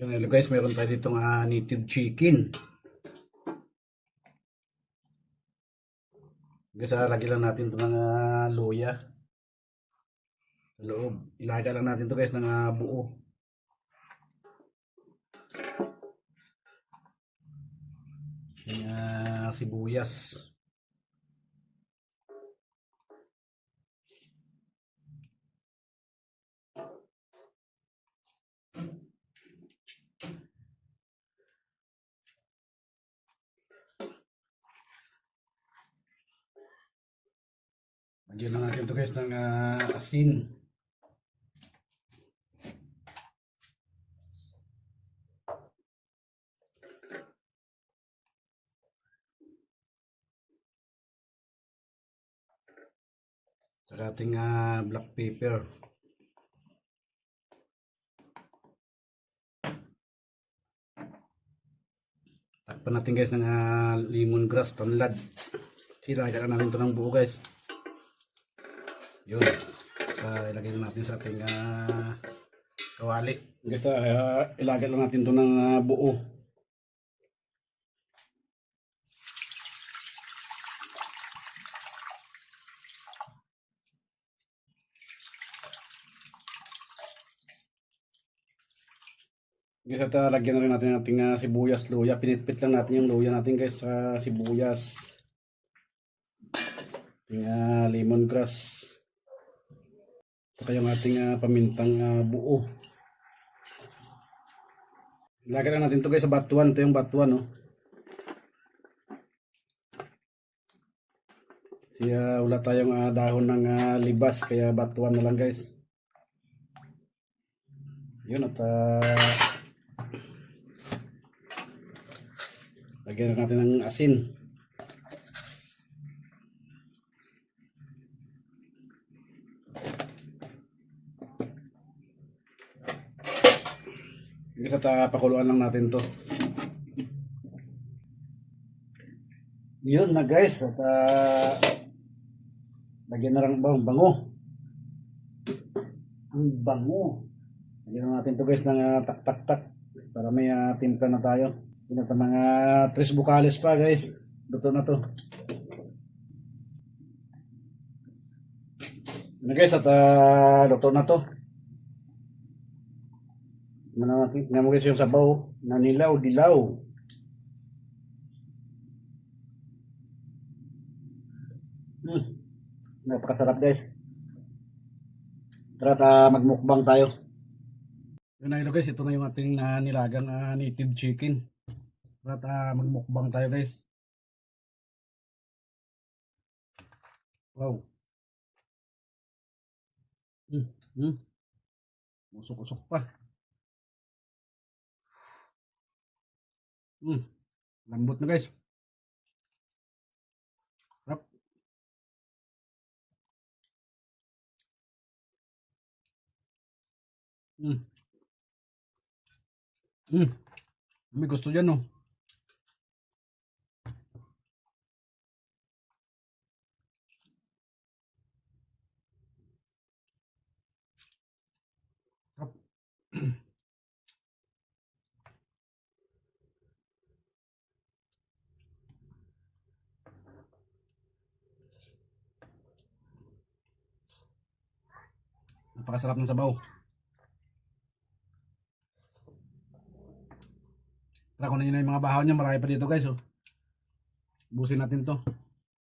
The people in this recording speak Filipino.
Yun hello guys, meron tayo dito nga native chicken. Guys, ah, lagyan lang natin ito ng ah, luya. Loob. Ilaga lang natin to guys ng ah, buo. Yung ah, sibuyas. Lagyan lang natin to guys ng ah, asin. Sa ating ah, black pepper. Takpan natin guys ng ah, lemongrass, tanlad. Silaga lang natin to ng buo guys. Yun. Uh, ilagay na natin sa ating ah, kawali. Guys, uh, ilagay lang natin to ng ah, buo. Guys, at uh, lagyan na rin natin ating ah, sibuyas, luya. Pinitpit lang natin yung luya natin guys sa sibuyas. Ating ah, lemongrass. Saka yung ating ah, pamintang ah, buo. Lagyan lang natin to guys sa batuan. Ito yung batuan, no. Siya wala tayong ah, dahon ng ah, libas kaya batuan na lang guys. Yun at ah, lagyan na natin ng asin. Ah, pakuluan lang natin to. Yun na guys, at ah, lagyan na lang ba bango. Ang bango. Lagyan na natin to guys ng ah, tak tak tak para may ah, timpla na tayo. Yun at mga tres bukalis pa guys. Luto na to. Yun na guys, at ah, luto na to. Guys yung sabaw na nilaw, dilaw. Hmm. Napakasarap guys. Tara ta magmukbang tayo. Yun na guys, ito na yung ating uh, nilagang ah, native chicken. Tara ta magmukbang tayo guys. Wow. Hmm. Hmm. Usok-usok pa. Hmm. Lambot na guys. Sarap. Hmm. Hmm. May gusto dyan no. Napakasarap ng sabaw. Tara, kunin nyo na yung mga bahaw niya. Marami pa dito guys. Oh. Busin natin to.